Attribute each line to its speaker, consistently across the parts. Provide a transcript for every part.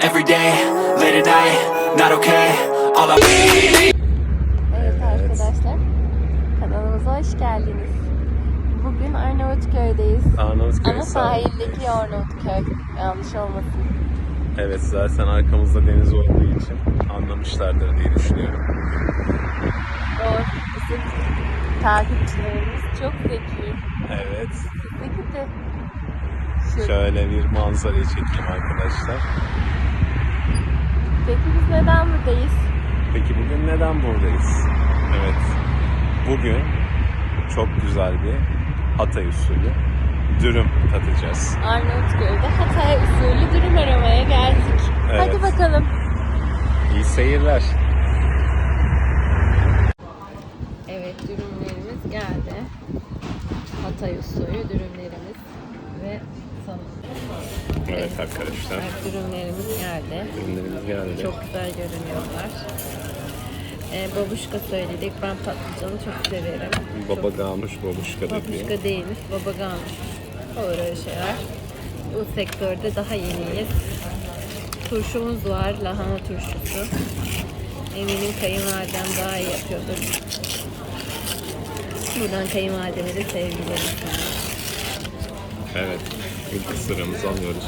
Speaker 1: every day, late at night, not okay. All I
Speaker 2: Evet arkadaşlar, kanalımıza hoş geldiniz. Bugün Arnavutköy'deyiz.
Speaker 3: Arnavutköy
Speaker 2: Ama
Speaker 3: sahil.
Speaker 2: sahildeki Arnavutköy. Yanlış olmasın.
Speaker 3: Evet zaten arkamızda deniz olduğu için anlamışlardır diye düşünüyorum.
Speaker 2: Doğru. Bizim takipçilerimiz çok zeki.
Speaker 3: Evet.
Speaker 2: Zeki de.
Speaker 3: Şöyle bir manzarayı çekeyim arkadaşlar.
Speaker 2: Peki biz neden buradayız?
Speaker 3: Peki bugün neden buradayız? Evet. Bugün çok güzel bir Hatay usulü dürüm tatacağız.
Speaker 2: Arnavutköy'de Hatay usulü dürüm aramaya geldik.
Speaker 3: Evet.
Speaker 2: Hadi bakalım.
Speaker 3: İyi seyirler.
Speaker 2: Evet dürümlerimiz geldi. Hatay usulü dürümlerimiz ve.
Speaker 3: Evet arkadaşlar.
Speaker 2: Evet, dürümlerimiz geldi.
Speaker 3: Ürünlerimiz geldi.
Speaker 2: Çok güzel görünüyorlar. Ee, babuşka söyledik. Ben patlıcanı çok severim.
Speaker 3: Baba gamış babuşka dediği.
Speaker 2: Babuşka değilmiş, babaganmış. Olur öyle şeyler. Bu sektörde daha yeniyiz. Turşumuz var, lahana turşusu. Eminim kayınvalidem daha iyi yapıyordur. Buradan kayınvalideme de sevgilerim.
Speaker 3: Evet. İlk sıramızı alıyoruz.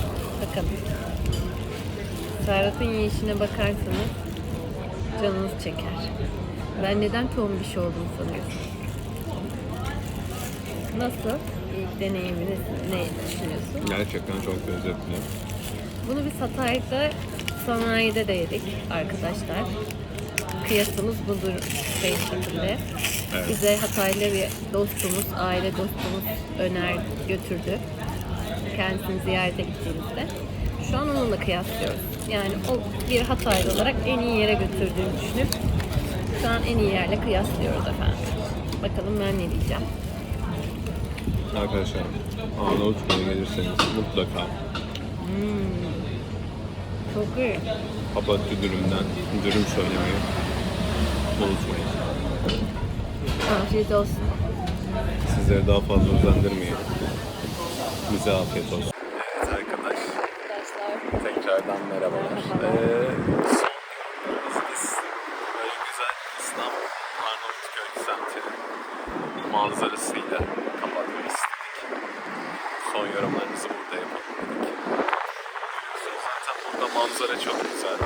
Speaker 2: Bakalım. Serhat'ın yiyişine bakarsanız canınız çeker. Ben neden tombiş oldum sanıyorsun? Nasıl? İlk deneyiminiz ne düşünüyorsun?
Speaker 3: Gerçekten çok lezzetli.
Speaker 2: Bunu biz Hatay'da sanayide de yedik arkadaşlar. Kıyasımız budur şey şekilde.
Speaker 3: Evet.
Speaker 2: Bize Hataylı bir dostumuz, aile dostumuz öner götürdü. Kendisini ziyarete gittiğimizde. Şu an onunla kıyaslıyoruz. Yani o bir Hataylı olarak en iyi yere götürdüğünü düşünüp şu an en iyi yerle kıyaslıyoruz efendim. Bakalım ben ne diyeceğim.
Speaker 3: Arkadaşlar Arnavutköy'e gelirseniz mutlaka
Speaker 2: Çok iyi.
Speaker 3: Papatya dürümden dürüm söylemeyi unutmayın.
Speaker 2: Afiyet olsun.
Speaker 3: Sizleri daha fazla özendirmeyelim. Bize afiyet olsun. Evet arkadaş,
Speaker 2: Arkadaşlar
Speaker 3: tekrardan merhabalar.
Speaker 2: Merhabalar.
Speaker 3: Ee, biz böyle güzel İstanbul Arnavutköy semtinin manzarasıyla kapatmak istedik. Son yorumlarımızı burada yapalım dedik. Zaten burada manzara çok güzel.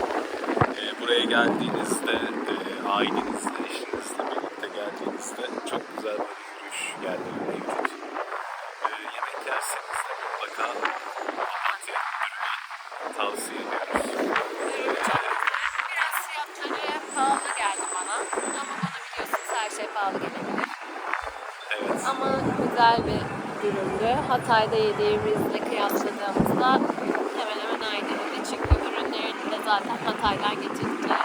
Speaker 3: Ee, buraya geldiğinizde, e, ailenizle, eşinizle birlikte geldiğinizde çok güzel bir yürüyüş yerleri mevcut. Ee, yemek yerseniz de mutlaka papatya ürünü tavsiye ediyoruz.
Speaker 2: Biraz fiyatları pahalı geldi bana. Ama bana biliyorsunuz her şey pahalı gelebilir.
Speaker 3: Evet.
Speaker 2: Ama güzel bir üründü. Hatay'da yediğimizle kıyasladığımızda hemen hemen aynıydı. Çünkü ürünlerini de zaten Hatay'dan getirdikleri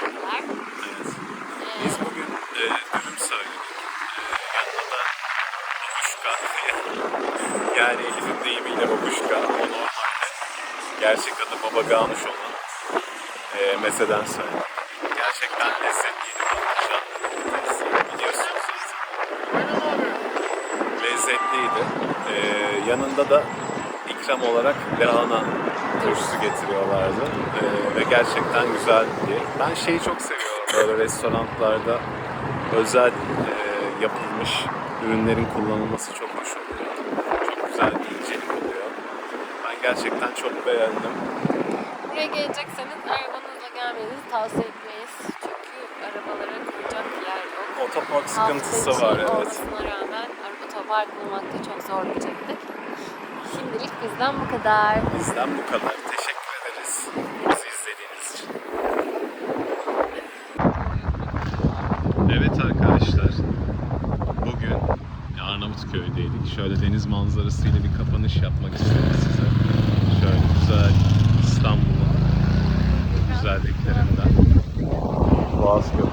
Speaker 2: söylediler.
Speaker 3: Evet.
Speaker 2: Ee,
Speaker 3: Biz bugün e, dürüm söyledik. E, yanında da babuşka. yani Elif'in deyimiyle babuşka. O normalde gerçek adı baba ganuş olan e, meseden söyledik. Gerçekten lezzetliydi patlıcan. Biliyorsunuz. Lezzetliydi. E, yanında da ikram olarak lahana turşusu getiriyorlardı. E, ve gerçekten güzeldi. Ben şeyi çok seviyorum. Böyle restoranlarda özel e, yapılmış ürünlerin kullanılması çok hoş oluyor. Çok güzel bir gerçekten çok beğendim.
Speaker 2: Buraya gelecekseniz arabanızla gelmenizi tavsiye etmeyiz. Çünkü arabalara koyacak yer yok.
Speaker 3: Otopark sıkıntısı var evet.
Speaker 2: olmasına rağmen otopark bulmakta çok zorlayacaktık. Şimdilik bizden bu kadar.
Speaker 3: Bizden bu kadar. Teşekkür ederiz bizi izlediğiniz için. Evet arkadaşlar. Bugün Arnavutköy'deydik. Şöyle deniz manzarasıyla bir kapanış yapmak istedim size. Oscar.